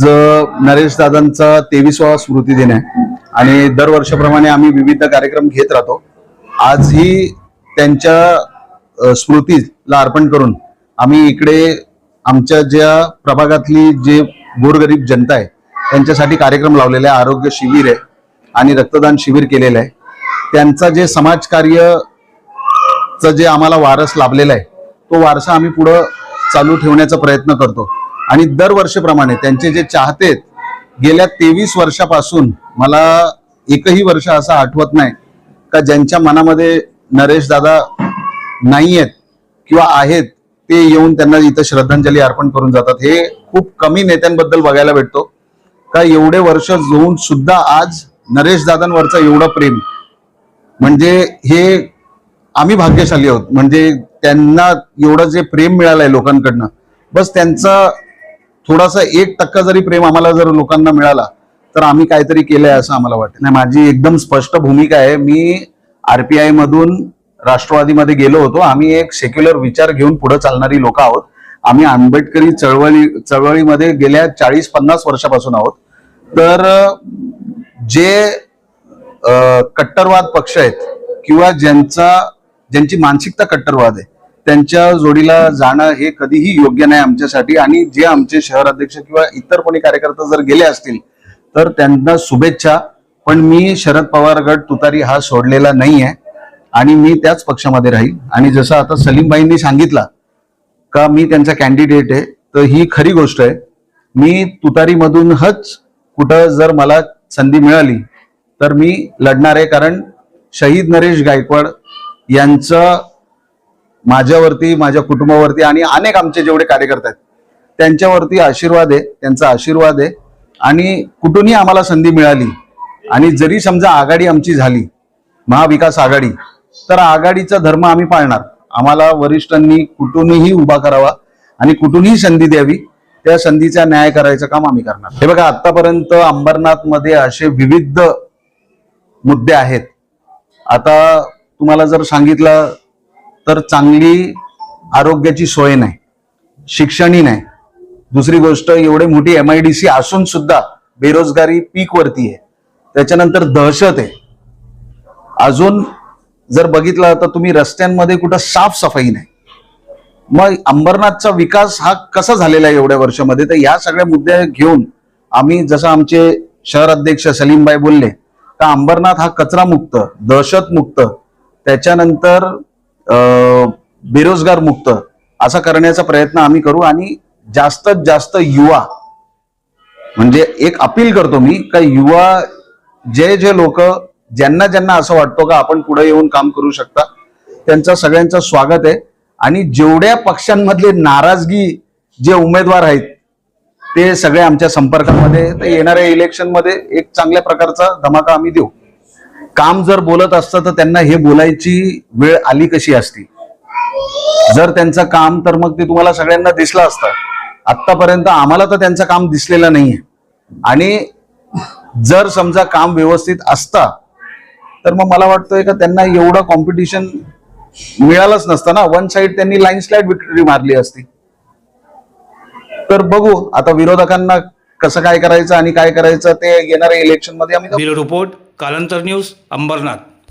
नरेश दादांचा तेवीसवा स्मृती दिन आहे. आणि दरवर्षाप्रमाणे आम्ही विविध कार्यक्रम घेत राहतो. आजही त्यांच्या स्मृतीला अर्पण करून आम्ही इकडे आमच्या ज्या प्रभागातली जे गोरगरीब जनता आहे त्यांच्यासाठी कार्यक्रम लावलेला आहे. आरोग्य शिबिर आहे आणि रक्तदान शिबिर केलेलं आहे. त्यांचा जे समाजकार्यचं जे आम्हाला वारस लाभलेला आहे तो वारसा आम्ही पुढं चालू ठेवण्याचा प्रयत्न करतो. आणि दरवर्षीप्रमाणे त्यांचे जे चाहते आहेत, गेल्या तेवीस वर्षापासून मला एकही वर्ष असं आठवत नाही का ज्यांच्या मनामध्ये नरेश दादा नाही आहेत किंवा आहेत ते येऊन त्यांना इथं श्रद्धांजली अर्पण करून जातात. हे खूप कमी नेत्यांबद्दल बघायला भेटतो. का एवढे वर्ष होऊन सुद्धा आज नरेश दादांवरचं एवढं प्रेम. म्हणजे हे आम्ही भाग्यशाली आहोत. म्हणजे त्यांना एवढं जे प्रेम मिळालंय लोकांकडनं. बस त्यांचा थोडासा एक टक्का जरी प्रेम आम्हाला जर लोकांना मिळाला तर आम्ही काहीतरी केलंय असं आम्हाला वाटतं. नाही माझी एकदम स्पष्ट भूमिका आहे. मी आरपीआय मधून राष्ट्रवादीमध्ये गेलो होतो. आम्ही एक सेक्युलर विचार घेऊन पुढे चालणारी लोक आहोत. आम्ही आंबेडकरी चळवळी चळवळीमध्ये गेल्या चाळीस पन्नास वर्षापासून आहोत. तर जे कट्टरवाद पक्ष आहेत किंवा ज्यांचा ज्यांची मानसिकता कट्टरवाद आहे त्यांच्या जोडीला जाणं हे कधीही योग्य नाही आमच्यासाठी. आणि जे आमचे शहर अध्यक्ष किंवा इतर कोणी कार्यकर्ता जर गेले असतील तर त्यांना शुभेच्छा. पण मी शरद पवार गट तुतारी हा सोडलेला नाही आहे आणि मी त्याच पक्षामध्ये राहील. आणि जसं आता सलीमबाईंनी सांगितलं का मी त्यांचा कॅन्डिडेट आहे तर ही खरी गोष्ट आहे. मी तुतारीमधूनच कुठं जर मला संधी मिळाली तर मी लढणार आहे. कारण शहीद नरेश गायकवाड यांचं माझ्यावरती माझ्या कुटुंबावरती आणि अनेक आमचे जेवढे कार्यकर्ते आहेत त्यांच्यावरती आशीर्वाद आहे त्यांचा आशीर्वाद आहे. आणि कुठूनही आम्हाला संधी मिळाली आणि जरी समजा आघाडी आमची झाली महाविकास आघाडी तर आघाडीचा धर्म आम्ही पाळणार. आम्हाला वरिष्ठांनी कुठूनही उभा करावा आणि कुठूनही संधी द्यावी त्या संधीचा न्याय करायचं काम आम्ही करणार. हे बघा आतापर्यंत अंबरनाथमध्ये असे विविध मुद्दे आहेत. आता तुम्हाला जर सांगितलं तर चांगली आरोग्याची सोय नाही शिक्षणही नाही. दुसरी गोष्ट एवढे मोठी एम आय डी सी असून सुद्धा बेरोजगारी पीक वरती आहे. त्याच्यानंतर दहशत आहे. अजून जर बघितलं तर तुम्ही रस्त्यांमध्ये कुठं साफसफाई नाही. मग अंबरनाथचा विकास हा कसा झालेला आहे एवढ्या वर्षामध्ये? तर या सगळ्या मुद्दे घेऊन आम्ही जसं आमचे शहर अध्यक्ष सलीमबाई बोलले तर अंबरनाथ हा कचरा मुक्त दहशत मुक्त त्याच्यानंतर बेरोजगार मुक्त. असा करण्याचा प्रयत्न आम्ही करू आणि जास्तीत जास्त युवा म्हणजे एक अपील करतो मी का युवा जे जे लोक ज्यांना ज्यांना असं वाटतो का आपण पुढे येऊन काम करू शकता त्यांचा सगळ्यांचं स्वागत आहे. आणि जेवढ्या पक्षांमधले नाराजगी जे उमेदवार आहेत ते सगळे आमच्या संपर्कामध्ये तर येणाऱ्या इलेक्शनमध्ये एक चांगल्या प्रकारचा धमाका आम्ही देऊ. काम जर बोलत असतं तर त्यांना हे बोलायची वेळ आली कशी असती? जर त्यांचं काम तर मग ते तुम्हाला सगळ्यांना दिसलं असतं. आतापर्यंत आम्हाला तर त्यांचं काम दिसलेलं नाहीये. आणि जर समजा काम व्यवस्थित असता तर मग मला वाटतंय का त्यांना एवढं कॉम्पिटिशन मिळालंच नसतं ना. वन साइड त्यांनी लाईन स्लाईड विक्टरी मारली असती. तर बघू आता विरोधकांना कसं काय करायचं आणि काय करायचं ते येणाऱ्या इलेक्शनमध्ये आम्ही रिपोर्ट. कालांतर न्यूज अंबरनाथ.